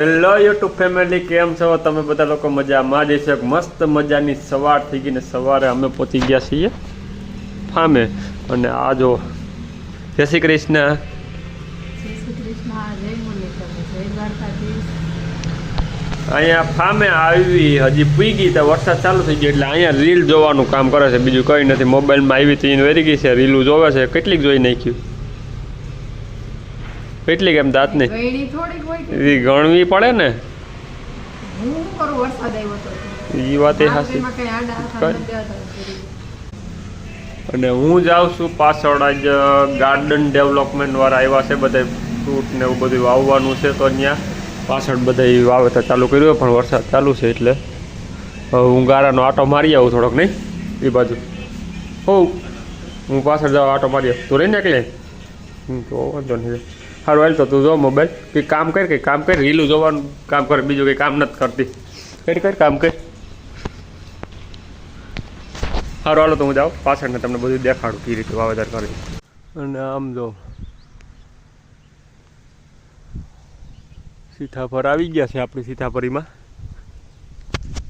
Hello YouTube family કેમ છો? તમે બધા લોકો મજામાં જ છે મસ્ત મજાની સવાર થઈ ગઈ ને સવારે અમે પહોંચી ગયા છીએ ફામે. અને આ જો જય શ્રી કૃષ્ણ. અહીંયા ફામે આવી હજી પૂઈ ગઈ તો વરસાદ ચાલુ થઈ ગયો એટલે અહીંયા રીલ જોવાનું કામ કરે છે. બીજું કંઈ નથી. મોબાઈલમાં આવી તો એને વેરી ગઈ છે. રીલું જોવે છે. કેટલીક જોઈ નાખ્યું. કેટલીક એમ દાંતની? એ ગણવી પડે ને? એ વાત એ હાસી. અને હું જાઉં છું પાછળ જ ગાર્ડન ડેવલપમેન્ટ વાળા આવ્યા છે બધા ફ્રૂટ ને એવું બધું વાવવાનું છે તો અહીંયા પાછળ બધા વાવેતર ચાલુ કર્યું પણ વરસાદ ચાલુ છે એટલે. હું ગારાનો આટો મારી આવું થોડોક નહીં? એ બાજુ. હો હું પાછળ જાઉં આટો મારી આવું. તું રહી ને એકલે તો વાંધો નહીં. સારું હાલ તો તું જો મોબાઈલ કે કામ કર કે કામ કર, રીલું જોવાનું કામ કર, બીજું કંઈ કામ નથી કરતી. કરી, કર, કામ કર. સારું હાલો તો હું જાઉં, પાછળને તમને બધું દેખાડું કઈ રીતે વાવેતર કરી અને આમ જો સીતાફળ આવી ગયા છે આપણી સીતાફળીમાં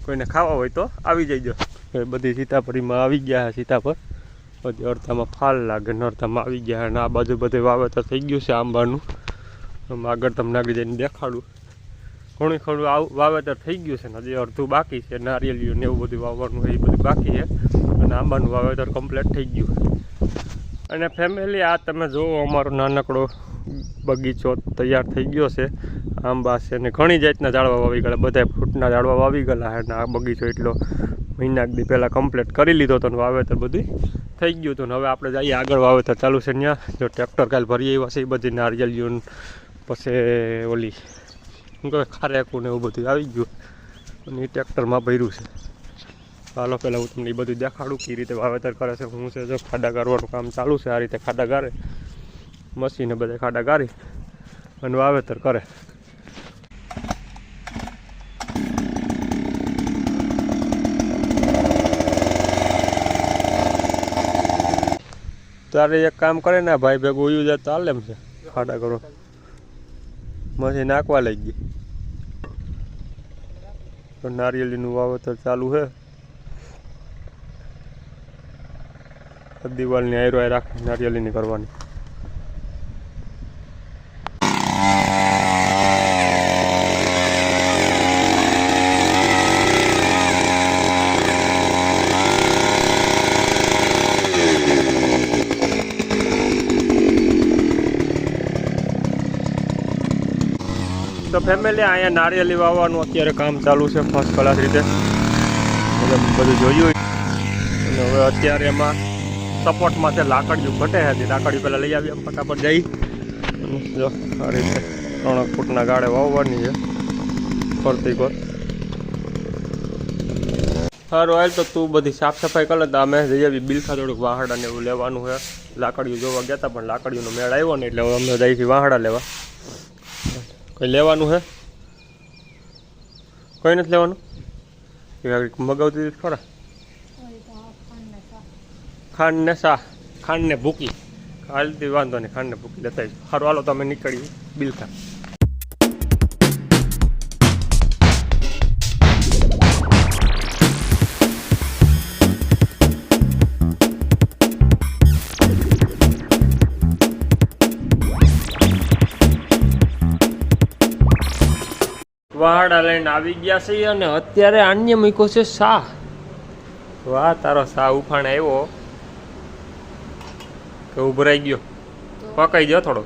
કોઈને ખાવા હોય તો આવી જઈજો. બધી સીતાફળીમાં આવી ગયા સીતાફળ બધી અડધામાં ફાલ લાગે ને અડધામાં આવી ગયા અને આ બાજુ બધે વાવેતર થઈ ગયું છે આંબાનું. આગળ તમને આગળ જઈને દેખાડું. ઘણું ખરું આવ, વાવેતર થઈ ગયું છે ને હજી અડધું બાકી છે નારિયેળિયું ને એવું બધું વાવવાનું એ બધું બાકી છે. અને આંબાનું વાવેતર કમ્પ્લીટ થઈ ગયું અને ફેમિલી આ તમે જુઓ અમારો નાનકડો બગીચો તૈયાર થઈ ગયો છે. આંબા છે ને ઘણી જાતના ઝાડવા વાવી ગયેલા, બધા ફ્રૂટના ઝાડવા વાવી ગયેલા અને આ બગીચો એટલો મહિના દી પહેલાં કમ્પ્લીટ કરી લીધો હતો વાવેતર બધું થઈ ગયું હતું. હવે આપણે જઈએ આગળ વાવેતર ચાલુ છે ત્યાં. જો ટ્રેક્ટર કાલ ભરી આવ્યા છે, એ બધી નારિયેલ ને પછી ઓલી, શું કહેવાય, ખારેકું ને એવું બધું આવી ગયું. અને એ ટ્રેક્ટરમાં ભર્યું છે. ચાલો પહેલાં હું તમને એ બધું દેખાડું કઈ રીતે વાવેતર કરે છે. હું છે જો ખાડા ગારવાનું કામ ચાલુ છે, આ રીતે ખાડા ગારે, મશીને બધે ખાડા ગારી અને વાવેતર કરે. તારે એક કામ કરે ને ભાઈ ભેગું ઉયું જાય તો હાલે છે. ખાડા કરો. મશીન નાખવા લઈ ગઈ. તો નારિયેળીનું વાવેતર ચાલુ છે દિવાલની આયરો આય રાખી નારિયેળીની કરવાની. તો ફેમિલી અહીંયા નારિયેળી વાવવાનું અત્યારે કામ ચાલુ છે ફર્સ્ટ ક્લાસ રીતે. એટલે બધું જોયું. અને હવે અત્યારે એમાં સપોર્ટમાં છે, લાકડીઓ ઘટે છે. લાકડી પહેલાં લઈ આવી એમ ફટાફટ જઈ. જો, આ રીતે ત્રણ ફૂટના ગાળે વાવવાની છે. ફરતી કોર સારું હાલ તો તું બધી સાફ સફાઈ કરે તો અમે જઈ આવી બિલખા થોડુંક વાહડા ને એવું લેવાનું છે. લાકડીઓ જોવા ગયા હતા પણ લાકડીઓનો મેળ આવ્યો ને એટલે અમે જઈએ વાહડા લેવા. કંઈ લેવાનું છે કંઈ નથી લેવાનું? મગાવતી હતી ખરા? ખાંડ ને સા ખાંડ ને ભૂકી. હાલતી વાંધો નહીં ખાંડ ને ભૂકી. લેતા. સારું હાલો તમે નીકળીએ. બિલખા વાહડા લઈને આવી ગયા છે અને અત્યારે અન્ય મૂક્યો છે શાહ. વાહ તારો શાહ ઉફાણ આવ્યો. કે ઉભરાઈ ગયો. પકાઈ ગયો થોડો.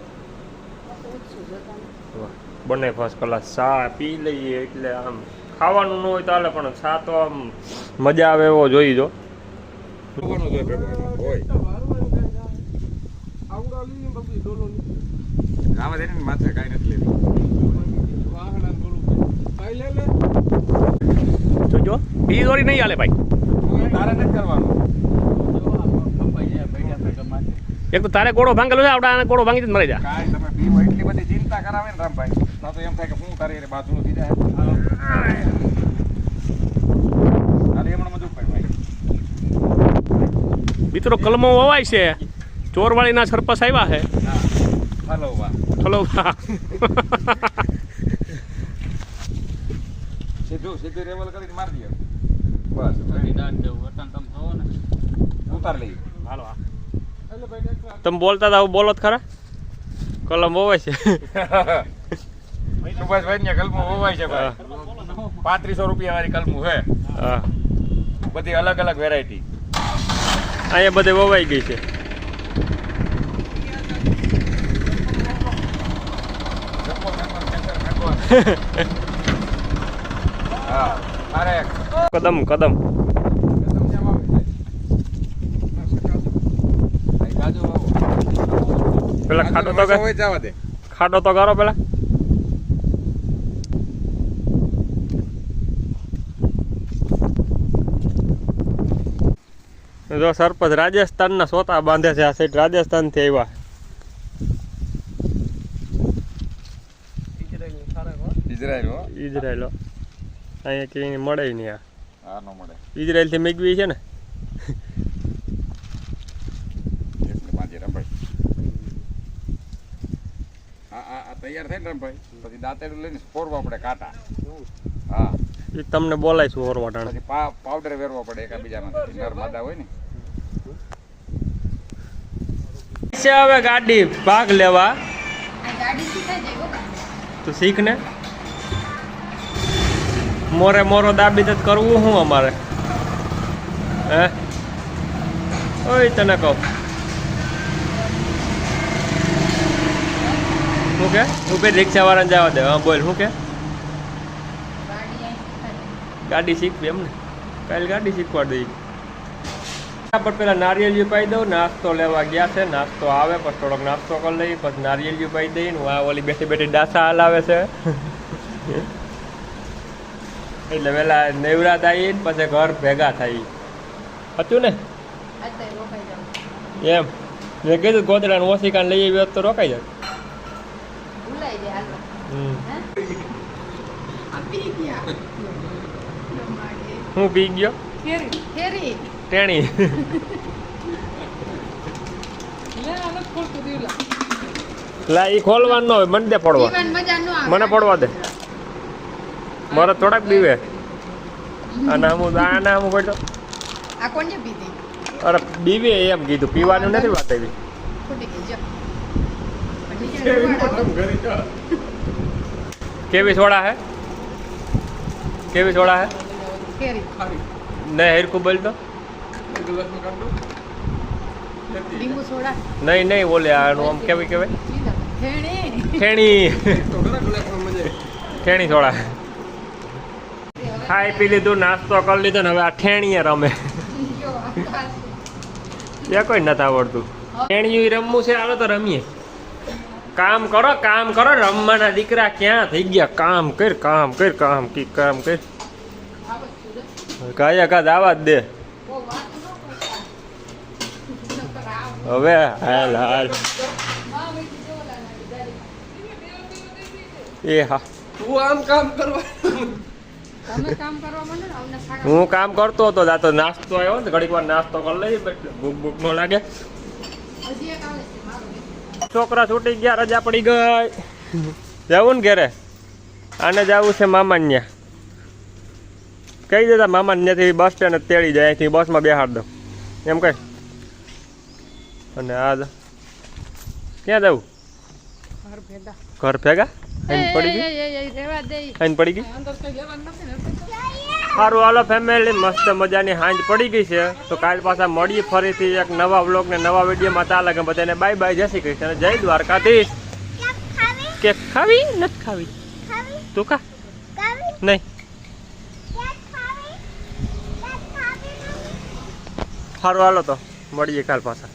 બંને ફર્સ્ટ ક્લાસ શાહ પી લઈએ એટલે આમ ખાવાનું ન હોય તો હાલે પણ શાહ તો આમ મજા આવે એવો જોઈ જો. માથે કાંઈ નથી લેવી. જોજો બીજી દોરી નહીં હાલે ભાઈ તારે નથી કરવાનું. એક તો તારે કોડો ભાંગેલો છે આવડા આને કોડો ભાંગી જ મરી જા કાંઈ તમે પીવો એટલી બધી ચિંતા કરાવે ને રામભાઈ. ના તો એમ થાય કે હું તારી હારે બાજુનું થઈ જાય હાલે એમણે મજૂર ભાઈ. મિત્રો કલમો વવાય છે. ચોરવાળીના સરપસ આવ્યા છે. હા હલો વાહ હલો સીધું સીધી રેવલ કરીને મારી દે. બસ ઉતાર લઈએ. હાલો આ. તમે બોલતા હતા બોલો જ ખરા? કલમ હોવાય છે. સુભાષભાઈ ને કલમું હોવાય છે ભાઈ. પાંત્રીસો રૂપિયા વાળી કલમું છે. હા. બધી અલગ અલગ વેરાયટી અહીંયા બધે વવાઈ ગઈ છે. કદમ કદમ. પેલા ખાડો તો ખાડો તો કરો પેલા. જો સરપંચ રાજસ્થાનના સોતા બાંધે છે આ સાઈડ રાજસ્થાનથી આવ્યા. ઇઝરાયલ હો. ઇઝરાયલ અહીંયા ક્યાંય મળે નહીં આ. નો મળે. ઇઝરાયલથી મેગવી છે ને? તૈયાર થાય ને ભાઈ પછી દાંતેડું લઈને ફોરવા પડે કાંટા. હા. એ તમને ઓરવાટાણે પછી પાવડર વેરવા પડે નર માદા હોય ને. છે હવે ગાડી. ભાગ લેવા. તું શીખ ને. મોરે મોરો દાબી તો કરવું શું અમારે? હે? ઓય તને કહું. શું કે? તું પે રિક્ષા વાળાને જવા દે. હા, બોલ, શું કે? ગાડી અહીં શીખાઈ જાય ગાડી શીખવી એમ ને કાલે ગાડી શીખવા દઈ પર પેલા નારિયેળિયું પાઈ દઉં, નાસ્તો લેવા ગયા છે, નાસ્તો આવે, પછી થોડોક નાસ્તો કરી લઈ પછી નારિયેળિયું પાઈ દઈ ને આ ઓલી બેઠી બેઠી ડાસા હલાવે છે. એટલે પેલા નેવરા થાય પછી ઘર ભેગા થઈ. હતું ને? એમ. મેં કીધું ગોદડાને ઓશિકાને લઈ આવી તો રોકાઈ જાય. હે પી ગયા? ટેણી. લે ઈ ખોલવાનું હોય મને દે પડવા પીવાની મજા ન આવે. મને પડવા દે. મારે થોડાક બીવે. અને હું આના હું પડતો આ કોને પીધી? અરે બીવે એમ કીધું પીવાનું નથી વાત આવી. કેવી સોડા હે? કેવી સોડા હે? નહીં હેરકું બોલ તો. નહીં નહીં બોલે આનું આમ કેવી કેવાય ખેણી ખેણી ખેણી સોડા ખાઈ પી લીધું, નાસ્તો કરી લીધો ને હવે આ ઠેણીએ રમે. એ કોઈ નથી આવડતું. ઠેણીયું રમવું છે, હાલો તો રમીએ. કામ કરો કામ કરો, રમવાના દીકરા ક્યાં થઈ ગયા? કામ કર કામ કર, કામ કી, કામ કર. કાયા કાદ આવા જ દે. હવે હાલ હાલ. એ હા. તું આમ કામ કરવા. હું કામ કરતો હતો દાતો નાસ્તો આવ્યો ને ઘડીક વાર નાસ્તો કરી લઈ ભૂખ ભૂખ ન લાગે. છોકરા છૂટી ગયા રજા પડી ગઈ. જવું ને ઘરે? આને જવું છે મામા ત્યાં કહી દેતા મામા ત્યાંથી બસ સ્ટેન્ડ તેડી જાય અહીંથી બસમાં બેહાડ દો એમ કઈ અને આ ક્યાં જવું ઘર ભેગા. ઘર ભેગા? આઈને પડી ગઈ આઈને પડી ગઈ અંદર કઈ લેવાનું નથી ને સારું હાલો ફેમિલી મસ્ત મજાની હાંજ પડી ગઈ છે. તો કાલ પાછા મળીએ ફરીથી એક નવા વ્લોગ ને નવા વિડીયોમાં ત્યાં લગે બધાને બાય બાય જય શ્રી કૃષ્ણ. જય દ્વારકાધીશ. કે ખાવી? નથી ખાવી. તું ખા. નહીં. સારું હાલો તો મળીએ કાલ પાછા.